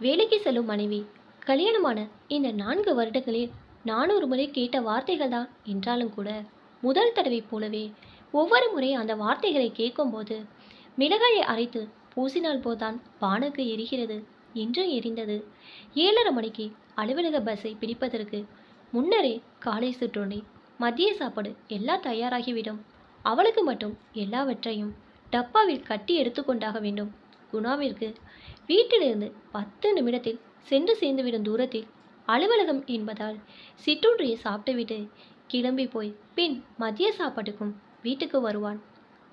வேலைக்கு செல்லும் மனைவி கல்யாணமான இந்த நான்கு வருடங்களில் நானூறு முறை கேட்ட வார்த்தைகள் தான் என்றாலும் கூட முதல் தடவை போலவே ஒவ்வொரு முறை அந்த வார்த்தைகளை கேட்கும்போது மிளகாயை அரைத்து பூசினால் போதான் பானுக்கு எரிகிறது என்று எரிந்தது. ஏழரை மணிக்கு அலுவலக பஸ்ஸை பிடிப்பதற்கு முன்னரே காலை சுற்றுண்டி மதிய சாப்பாடு எல்லாம் தயாராகிவிடும். அவளுக்கு மட்டும் எல்லாவற்றையும் டப்பாவில் கட்டி எடுத்துக்கொண்டாக வேண்டும். குணாவிற்கு வீட்டிலிருந்து பத்து நிமிடத்தில் சென்று சேர்ந்துவிடும் தூரத்தில் அலுவலகம் என்பதால் சிற்றுண்டியை சாப்பிட்டுவிட்டு கிளம்பி போய் பின் மதிய சாப்பாட்டுக்கும் வீட்டுக்கு வருவான்.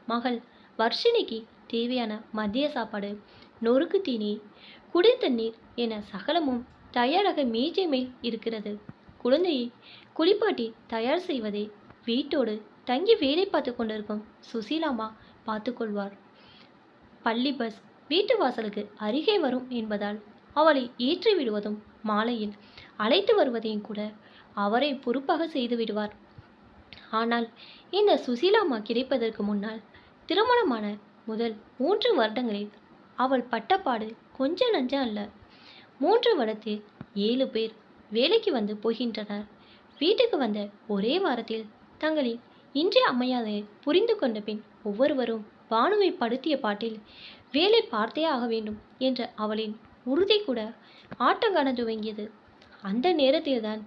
மகள் வர்ஷினிக்கு தேவையான மதிய சாப்பாடு நொறுக்கு தீனி குடி தண்ணீர் என சகலமும் தயாராக மேஜை மேல் இருக்கிறது. குழந்தையை குளிப்பாட்டி தயார் செய்வதை வீட்டோடு தங்கி வேலை பார்த்து கொண்டிருக்கும் சுசீலாமா பார்த்துக்கொள்வார் பள்ளி பஸ் வீட்டு வாசலுக்கு அருகே வரும் என்பதால் அவளை ஏற்றி விடுவதும் மாலையில் அழைத்து வருவதையும் கூட அவரை பொறுப்பாக செய்து விடுவார். ஆனால் இந்த சுசீலாமா கிடைப்பதற்கு முன்னால் திருமணமான முதல் மூன்று வருடங்களில் அவள் பட்டப்பாடு கொஞ்சம் நஞ்சம் அல்ல. மூன்று வருடத்தில் ஏழு பேர் வேலைக்கு வந்து போகின்றனர். வீட்டுக்கு வந்த ஒரே வாரத்தில் தங்களின் இன்றைய அமையாதையை புரிந்து கொண்ட பின் ஒவ்வொருவரும் பானுவை படுத்திய பாட்டில் வேலை பார்த்தே ஆக வேண்டும் என்ற அவளின் உறுதி கூட ஆட்டங்காண துவங்கியது. அந்த நேரத்தில்தான்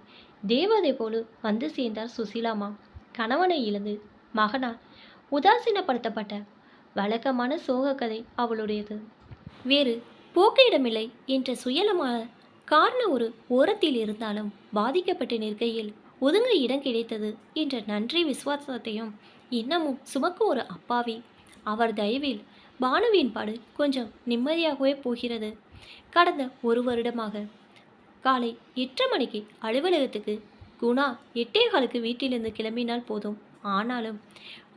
தேவதை போல வந்து சேர்ந்தார் சுசீலாமா. கணவனை இழந்து மகனால் உதாசீனப்படுத்தப்பட்ட வழக்கமான சோக கதை அவளுடையது. வேறு போக்கிடமில்லை என்ற சுயலமான காரண ஒரு ஓரத்தில் இருந்தாலும் பாதிக்கப்பட்டு நிற்கையில் ஒதுங்க இடம் கிடைத்தது என்ற நன்றி விசுவாசத்தையும் இன்னமும் சுமக்கும் ஒரு அப்பாவி அவர் தயவில் பானுவின் பாடு கொஞ்சம் நிம்மதியாகவே போகிறது. கடந்த ஒரு வருடமாக காலை எட்டு மணிக்கு அலுவலகத்துக்கு குணா எட்டே காலுக்கு வீட்டிலிருந்து கிளம்பினால் போதும். ஆனாலும்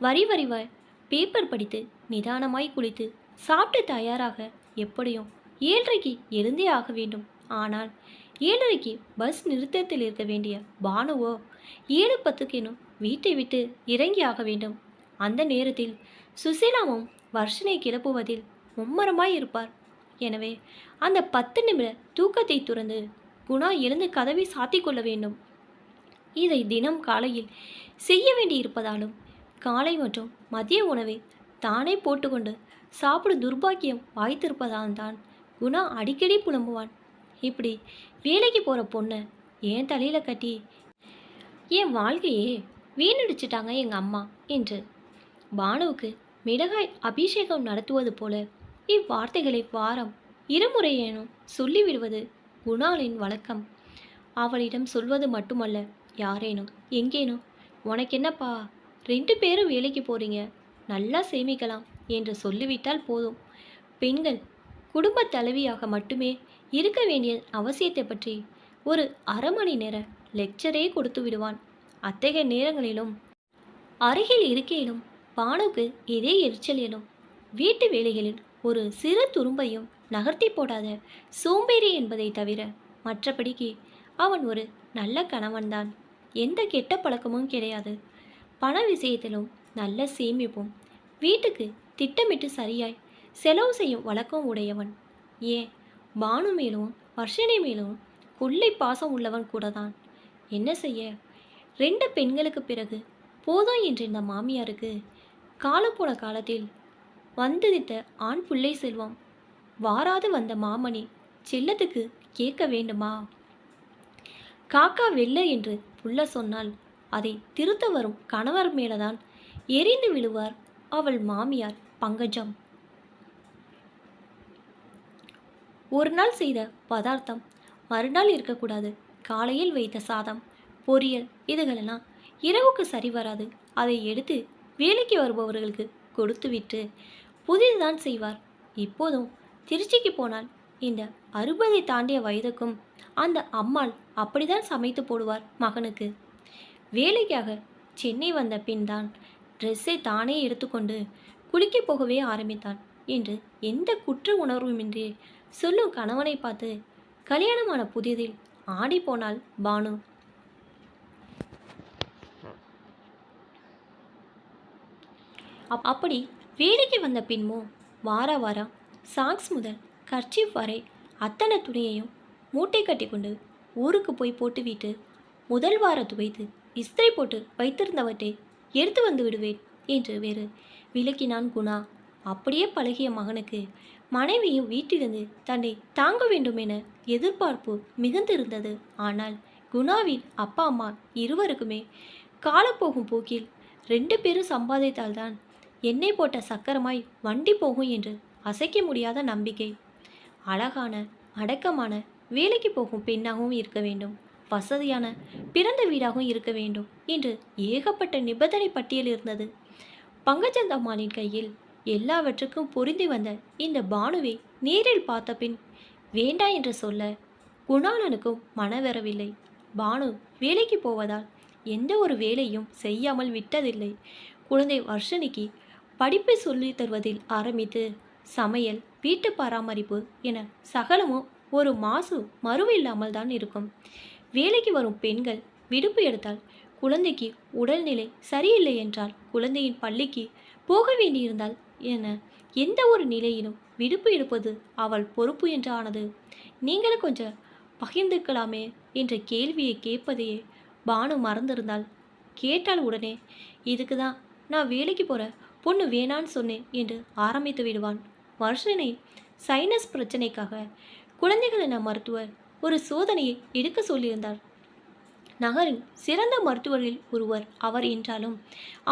வரி வரிவாய் பேப்பர் படித்து நிதானமாய் குளித்து சாப்பிட்டு தயாராக எப்படியும் ஏழரைக்கு எழுந்தே ஆக வேண்டும். ஆனால் ஏழரைக்கு பஸ் நிறுத்தத்தில் இருக்க வேண்டிய பானுவோ ஏழு பத்துக்கெனும் வீட்டை விட்டு இறங்கி ஆக வேண்டும். அந்த நேரத்தில் சுசீலாவும் வர்ஷனை கிளப்புவதில் மும்மரமாய் இருப்பார். எனவே அந்த பத்து நிமிட தூக்கத்தை துறந்து குணா எழுந்து கதவை சாத்திக் கொள்ள வேண்டும். இதை தினம் காலையில் செய்ய வேண்டியிருப்பதாலும் காலை மற்றும் மதிய உணவை தானே போட்டுக்கொண்டு சாப்பிடும் துர்பாக்கியம் வாய்த்திருப்பதால் தான் குணா அடிக்கடி புலம்புவான். இப்படி வேலைக்கு போகிற பொண்ணை ஏன் தலையில் கட்டி என் வாழ்க்கையே வீணடிச்சிட்டாங்க எங்கள் அம்மா என்று பானுவுக்கு மிளகாய் அபிஷேகம் நடத்துவது போல இவ்வார்த்தைகளை வாரம் இருமுறையேனும் சொல்லிவிடுவது குணாலின் வழக்கம். அவளிடம் சொல்வது மட்டுமல்ல யாரேனும் எங்கேனும் உனக்கு என்னப்பா ரெண்டு பேரும் வேலைக்கு போறீங்க நல்லா சேமிக்கலாம் என்று சொல்லிவிட்டால் போதும். பெண்கள் குடும்ப தலைவியாக மட்டுமே இருக்க வேண்டிய அவசியத்தை பற்றி ஒரு அரை மணி நேர லெக்சரே கொடுத்து விடுவான் அத்தகைய நேரங்களிலும் அருகில் இருக்கையிலும் பானுக்கு இதே எரிச்சல் எனும் வீட்டு வேலைகளில் ஒரு சிறு துரும்பையும் நகர்த்தி போடாத சோம்பேறி என்பதை தவிர மற்றபடிக்கு அவன் ஒரு நல்ல கணவன்தான். எந்த கெட்ட பழக்கமும் கிடையாது. பண விஷயத்திலும் நல்ல சேமிப்பும் வீட்டுக்கு திட்டமிட்டு சரியாய் செலவு செய்யும் வழக்கம் உடையவன். ஏன்? பானு மேலும் வர்ஷனை மேலும் கொள்ளை பாசம் உள்ளவன் கூட தான் என்ன செய்ய? ரெண்டு பெண்களுக்கு பிறகு போதும் என்று இந்த மாமியாருக்கு காலம் போன காலத்தில் வந்ததித்த ஆண் பிள்ளை செல்வம். வாராது வந்த மாமணி செல்லத்துக்கு கேட்க வேண்டுமா? காக்கா வெல்ல என்று புள்ள சொன்னால் அதை திருத்த வரும் கணவர் மேலதான் எரிந்து விழுவார் அவள் மாமியார் பங்கஜம். ஒரு நாள் செய்த பதார்த்தம் மறுநாள் இருக்கக்கூடாது. காலையில் வைத்த சாதம் பொரியல் இதுகளெல்லாம் இரவுக்கு சரி வராது. அதை எடுத்து வேலைக்கு வருபவர்களுக்கு கொடுத்துவிட்டு புதிதுதான் செய்வார். இப்போதும் திருச்சிக்கு போனால் இந்த அறுபதை தாண்டிய வயதுக்கும் அந்த அம்மாள் அப்படிதான் சமைத்து போடுவார் மகனுக்கு. வேலைக்காக சென்னை வந்த பின் தான் ட்ரெஸ்ஸை தானே எடுத்துக்கொண்டு குளிக்கப் போகவே ஆரம்பித்தான். என்று எந்த குற்ற உணர்வுமின்றி சொல்லும் கணவனை பார்த்து கல்யாணமான புதிதில் ஆடி போனால் பானு. அப்படி வேலைக்கு வந்த பின்பும் வார வாரம் சாக்ஸ் முதல் கர்ச்சீஃப் வரை அத்தனை துணியையும் மூட்டை கட்டி கொண்டு ஊருக்கு போய் போட்டுவிட்டு முதல் வார துவைத்து இஸ்திரி போட்டு வைத்திருந்தவற்றை எடுத்து வந்து விடுவேன் என்று வேறு விளக்கினான் குணா. அப்படியே பழகிய மகனுக்கு மனைவியும் வீட்டிலிருந்து தன்னை தாங்க வேண்டும் என எதிர்பார்ப்பு மிகுந்திருந்தது. ஆனால் குணாவின் அப்பா அம்மா இருவருக்குமே காலப்போகும் போக்கில் ரெண்டு பேரும் சம்பாதித்தால்தான் எண்ணெய் போட்ட சக்கரமாய் வண்டி போகும் என்று அசைக்க முடியாத நம்பிக்கை. அழகான அடக்கமான வேலைக்கு போகும் பெண்ணாகவும் இருக்க வேண்டும். வசதியான பிறந்த வீடாகவும் இருக்க வேண்டும் என்று ஏகப்பட்ட நிபந்தனை பட்டியல் இருந்தது. பங்கஜந்தம்மாளின் கையில் எல்லாவற்றுக்கும் பொருந்தி வந்த இந்த பானுவை நேரில் பார்த்த பின் வேண்டா என்று சொல்ல குணாளனுக்கும் மனவரவில்லை. பானு வேலைக்கு போவதால் எந்த ஒரு வேலையும் செய்யாமல் விட்டதில்லை. குழந்தை வர்ஷனிக்கு படிப்பை சொல்லித் தருவதில் ஆரம்பித்து சமையல் வீட்டு பராமரிப்பு என சகலமும் ஒரு மாசு மறுவு இல்லாமல் தான் இருக்கும். வேலைக்கு வரும் பெண்கள் விடுப்பு எடுத்தால் குழந்தைக்கு உடல்நிலை சரியில்லை என்றால் குழந்தையின் பள்ளிக்கு போக வேண்டியிருந்தால் என எந்த ஒரு நிலையிலும் விடுப்பு எடுப்பது அவள் பொறுப்பு என்று ஆனது நீங்களும் கொஞ்சம் பகிர்ந்துக்கலாமே என்ற கேள்வியை கேட்பதையே பானு மறந்திருந்தாள். கேட்டால் உடனே இதுக்கு தான் நான் வேலைக்கு போகிற பொண்ணு வேணான்னு சொன்னேன் என்று ஆரம்பித்து விடுவான். வருஷனை சைனஸ் பிரச்சனைக்காக குழந்தைகளின மருத்துவர் ஒரு சோதனையை எடுக்க சொல்லியிருந்தார். நகரின் சிறந்த மருத்துவரில் ஒருவர் அவர் என்றாலும்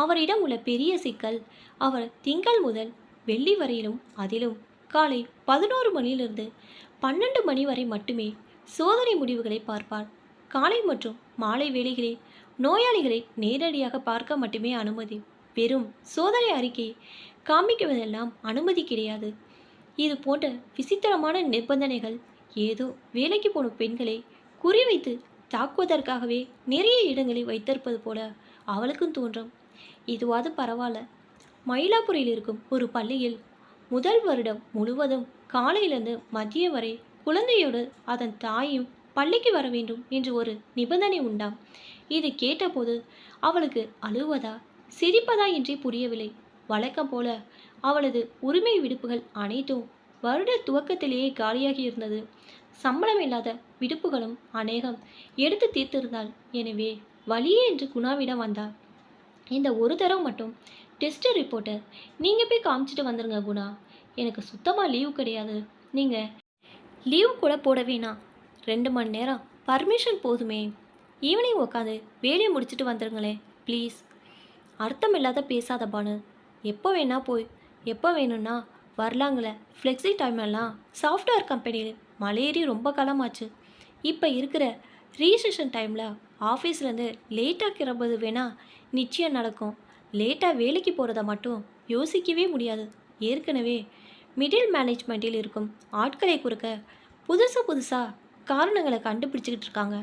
அவரிடம் உள்ள பெரிய சிக்கல் அவர் திங்கள் முதல் வெள்ளி வரையிலும் அதிலும் காலை பதினோரு மணியிலிருந்து பன்னெண்டு மணி வரை மட்டுமே சோதனை முடிவுகளை பார்ப்பார். காலை மற்றும் மாலை வேளைகளில் நோயாளிகளை நேரடியாக பார்க்க மட்டுமே அனுமதி. வெறும் சோதனை அறிக்கை. காமிக்குவதெல்லாம் அனுமதி கிடையாது. இது போன்ற விசித்திரமான நிபந்தனைகள் ஏதோ வேலைக்கு போன பெண்களை குறிவைத்து தாக்குவதற்காகவே நிறைய இடங்களை வைத்திருப்பது போல அவளுக்கும் தோன்றும். இதுவாது பரவாயில்ல மயிலாப்பூரில் இருக்கும் ஒரு பள்ளியில் முதல் வருடம் முழுவதும் காலையிலிருந்து மதியம் வரை குழந்தையோடு அதன் தாயும் பள்ளிக்கு வர வேண்டும் என்று ஒரு நிபந்தனை உண்டாம். இது கேட்டபோது அவளுக்கு அழுவதா சிரிப்பதா என்றே புரியவில்லை. வழக்கம் போல அவளது உரிமை விடுப்புகள் அனைத்தும் வருட துவக்கத்திலேயே காலியாகி இருந்தது. சம்பளம் இல்லாத விடுப்புகளும் அநேகம் எடுத்து தீர்த்திருந்தாள். எனவே வழியே என்று குணாவிடம் வந்தாள். இந்த ஒரு தடவை மட்டும் டெஸ்ட் ரிப்போர்ட்டை நீங்கள் போய் காமிச்சிட்டு வந்துடுங்க குணா. எனக்கு சுத்தமாக லீவு கிடையாது. நீங்கள் லீவு கூட போட வேணாம். ரெண்டு மணி நேரம் பர்மிஷன் போதுமே. ஈவினிங் உட்காந்து வேலையை முடிச்சுட்டு வந்துடுங்களேன் ப்ளீஸ். அர்த்தம் இல்லாத பேசாத பானு. எப்போ வேணா போய் எப்போ வேணும்னா வரலாங்களே. ஃப்ளெக்ஸி டைமெல்லாம் சாஃப்ட்வேர் கம்பெனியில் மலையேறி ரொம்ப காலமாச்சு. இப்போ இருக்கிற ரீசெஷன் டைமில் ஆஃபீஸ்லேருந்து லேட்டாக கிளம்புறது வேணால் நிச்சயம் நடக்கும். லேட்டாக வேலைக்கு போகிறத மட்டும் யோசிக்கவே முடியாது. ஏற்கனவே மிடில் மேனேஜ்மெண்ட்டில் இருக்கும் ஆட்களை குறுக்க புதுசு புதுசாக காரணங்களை கண்டுபிடிச்சிக்கிட்டு இருக்காங்க.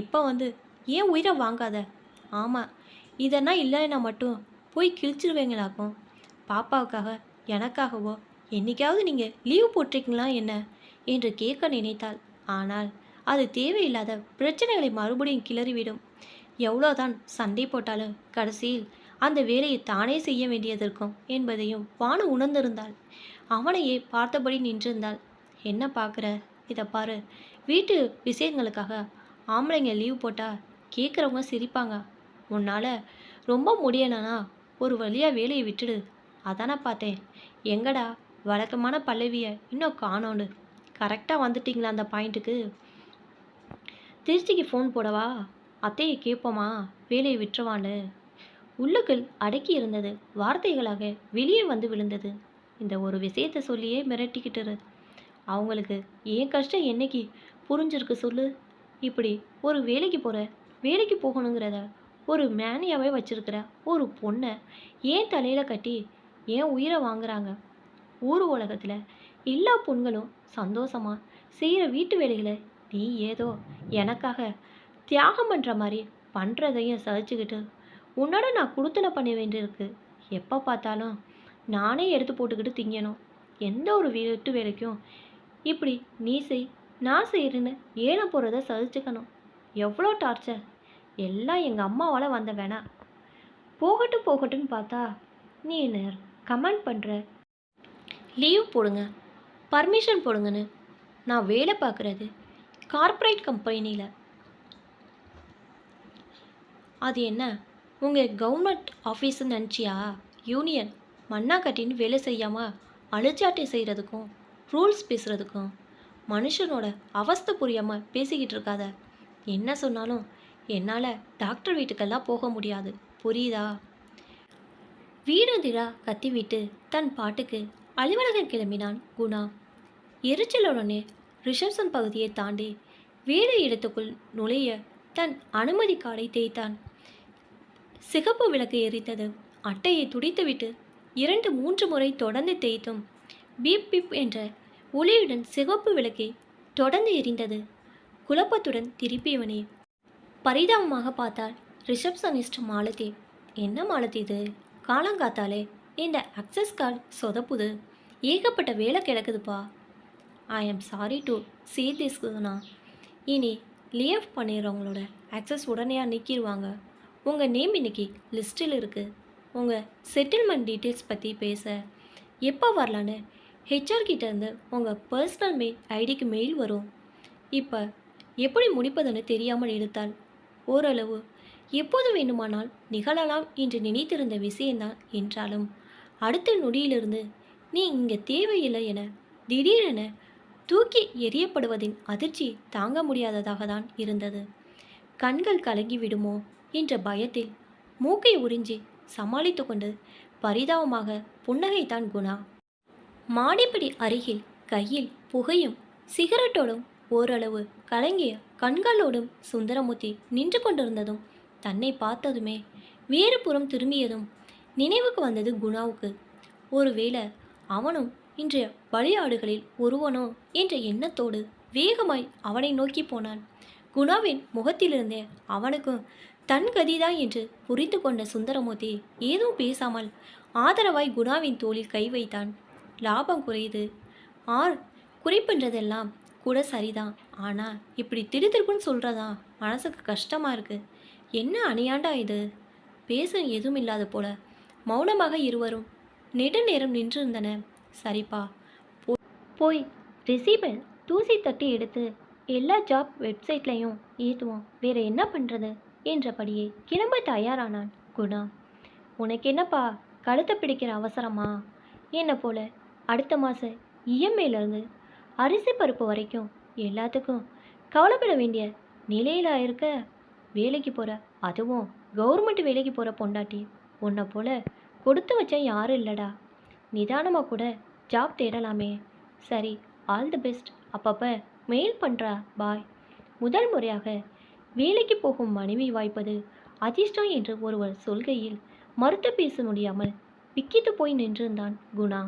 இப்போ வந்து ஏன் உயிரை வாங்காத? ஆமாம் இதெல்லாம் இல்லைன்னா மட்டும் போய் கிழிச்சிருவீங்களாக்கும். பாப்பாவுக்காக எனக்காகவோ? என்னைக்காவது நீங்கள் லீவ் போட்டிருக்கீங்களா என்ன? என்று கேட்க நினைத்தாள். ஆனால் அது தேவையில்லாத பிரச்சனைகளை மறுபடியும் கிளறிவிடும். எவ்வளோதான் சண்டை போட்டாலும் கடைசியில் அந்த வேலையை தானே செய்ய வேண்டியதற்கும் என்பதையும் வானு உணர்ந்திருந்தாள். அவனையே பார்த்தபடி நின்றிருந்தாள். என்ன பார்க்குற? இதை பாரு. வீட்டு விஷயங்களுக்காக ஆம்பளைங்க லீவ் போட்டால் கேட்குறவங்க சிரிப்பாங்க. உன்னால் ரொம்ப முடியலனா ஒரு வழியாக வேலையை விட்டுடு. அதானே பார்த்தேன். எங்கடா வழக்கமான பல்லவியை இன்னும் காணோன்னு. கரெக்டாக வந்துட்டிங்களா அந்த பாயிண்ட்டுக்கு? திருச்சிக்கு ஃபோன் போடவா? அத்தையை கேட்போமா வேலையை விட்டுருவான்னு. உள்ளுக்குள் அடக்கி இருந்தது. வார்த்தைகளாக வெளியே வந்து விழுந்தது. இந்த ஒரு விஷயத்தை சொல்லியே மிரட்டிக்கிட்டுரு. அவங்களுக்கு ஏன் கஷ்டம் என்னைக்கு புரிஞ்சிருக்கு சொல்லு. இப்படி ஒரு வேலைக்கு போகிற வேலைக்கு போகணுங்கிறத ஒரு மேனியாவே வச்சிருக்கிற ஒரு பொண்ணை ஏன் தலையில் கட்டி ஏன் உயிரை வாங்குறாங்க? ஊர் உலகத்தில் எல்லா பொண்களும் சந்தோஷமாக செய்கிற வீட்டு வேலைகளை நீ ஏதோ எனக்காக தியாகம் பண்ணுற மாதிரி பண்ணுறதையும் சகிச்சுக்கிட்டு உன்னோட நான் குடுத்தனை பண்ண வேண்டியிருக்கு. எப்போ பார்த்தாலும் நானே எடுத்து போட்டுக்கிட்டு திங்கணும். எந்த ஒரு வீட்டு வேலைக்கும் இப்படி நீ செய் நான் செய்கிறேன்னு ஏன போகிறத சகிச்சுக்கணும். எவ்வளோ டார்ச்சர் எல்லாம் எங்கள் அம்மாவால் வந்த வேணாம் போகட்டும் போகட்டும்னு பார்த்தா நீ என்ன கமெண்ட் பண்ணுற லீவ் போடுங்க பர்மிஷன் போடுங்கன்னு நான் வேலை பார்க்குறது கார்ப்பரேட் கம்பெனியில் அது என்ன? உங்கள் கவர்மெண்ட் ஆஃபீஸுன்னு நினச்சியா? யூனியன் மண்ணா கட்டின்னு வேலை செய்யாமல் அழிச்சாட்டை செய்கிறதுக்கும் ரூல்ஸ் பேசுகிறதுக்கும் மனுஷனோட அவஸ்தை புரியாமல் பேசிக்கிட்டு இருக்காத. என்ன சொன்னாலும் என்னால் டாக்டர் வீட்டுக்கெல்லாம் போக முடியாது. புரியுதா? வீரதிரா கத்திவிட்டு தன் பாட்டுக்கு அலுவலகம் கிளம்பினான் குணா. எரிச்சலுடனே ரிசப்ஷன் பகுதியை தாண்டி வேறு இடத்துக்குள் நுழைய தன் அனுமதி காடை தேய்த்தான். சிகப்பு விளக்கு எரித்தது. அட்டையை துடித்துவிட்டு இரண்டு மூன்று முறை தொடர்ந்து தேய்த்தும் பீப் பீப் என்ற ஒளியுடன் சிகப்பு விளக்கை தொடர்ந்து எரிந்தது. குழப்பத்துடன் திருப்பியவனே பரிதாபமாக பார்த்தால் ரிசப்ஷனிஸ்ட் மாலதி. என்ன மாலதி இது? காலங்காத்தாலே இந்த அக்சஸ் கார்டு சொதப்புது. ஏகப்பட்ட வேலை கிடக்குதுப்பா. I am sorry to see this இனி லீவ் பண்ணிடுறவங்களோட அக்சஸ் உடனே நீக்கிடுவாங்க. உங்கள் நேம் இன்னைக்கு லிஸ்ட்டில் இருக்குது உங்கள் செட்டில்மெண்ட் டீட்டெயில்ஸ் பற்றி பேச. எப்போ வரலான்னு ஹெச்ஆர்கிட்டேருந்து உங்கள் பர்சனல் மெயில் ஐடிக்கு மெயில் வரும். இப்போ எப்படி முடிப்பதுன்னு தெரியாமல் எடுத்தால் ஓரளவு. எப்போது வேண்டுமானால் நிகழலாம் என்று நினைத்திருந்த விஷயம்தான் என்றாலும் அடுத்த நொடியிலிருந்து நீ இங்கே தேவையில்லை என திடீரென தூக்கி எறியப்படுவதின் அதிர்ச்சி தாங்க முடியாததாக தான் இருந்தது. கண்கள் கலங்கி விடுமோ என்ற பயத்தில் மூக்கை உறிஞ்சி சமாளித்து கொண்டு பரிதாபமாக புன்னகைத்தான் குணா. மாடிப்படி அருகில் கையில் புகையும் சிகரெட்டோடும் ஓரளவு கலங்கிய கண்களோடும் சுந்தரமூர்த்தி நின்று கொண்டிருந்ததும் தன்னை பார்த்ததுமே வேறு புறம் திரும்பியதும் நினைவுக்கு வந்தது குணாவுக்கு. ஒருவேளை அவனும் இன்றைய பலியாடுகளில் ஒருவனோ என்ற எண்ணத்தோடு வேகமாய் அவனை நோக்கி போனான். குணாவின் முகத்திலிருந்தே அவனுக்கும் தன் கதிதான் என்று புரிந்து கொண்ட சுந்தரமூர்த்தி ஏதும் பேசாமல் ஆதரவாய் குணாவின் தோளில் கை வைத்தான். லாபம் குறையுது. ஆர் குறைப்பென்றதெல்லாம் கூட சரிதான். ஆனால் இப்படி திடுதிருப்புன்னு சொல்கிறதா மனசுக்கு கஷ்டமாக இருக்குது என்ன அணியாண்டா இது? பேச எதுவும் இல்லாத போல. மௌனமாக இருவரும் நெடுநேரம் நின்றிருந்தன. சரிப்பா. போ- போய் ரிசீவர் தூசி தட்டி எடுத்து எல்லா ஜாப் வெப்சைட்லையும் ஏற்றுவோம் வேற என்ன பண்ணுறது என்றபடியே கிளம்ப தயாரானான் குணா. உனக்கு என்னப்பா கழுத்தை பிடிக்கிற அவசரமா? என்ன போல? அடுத்த மாதம் இஎம்ஐலேருந்து அரிசி பருப்பு வரைக்கும் எல்லாத்துக்கும் கவலைப்பட வேண்டிய நிலையில் இருக்க வேலைக்கு போகிற அதுவும் கவர்மெண்ட் வேலைக்கு போகிற பொண்டாட்டி உன்னை போல் கொடுத்து வச்ச யாரும் இல்லைடா. நிதானமாக கூட ஜாப் தேடலாமே. சரி ஆல் தி பெஸ்ட் அப்பப்போ மெயில் பண்ணுறா பாய் முதல் முறையாக வேலைக்கு போகும் மனைவி வாய்ப்பது அதிர்ஷ்டம் என்று ஒருவர் சொல்கையில் மறுத்து பேச முடியாமல் விக்கித்து போய் நின்றிருந்தான் குணா.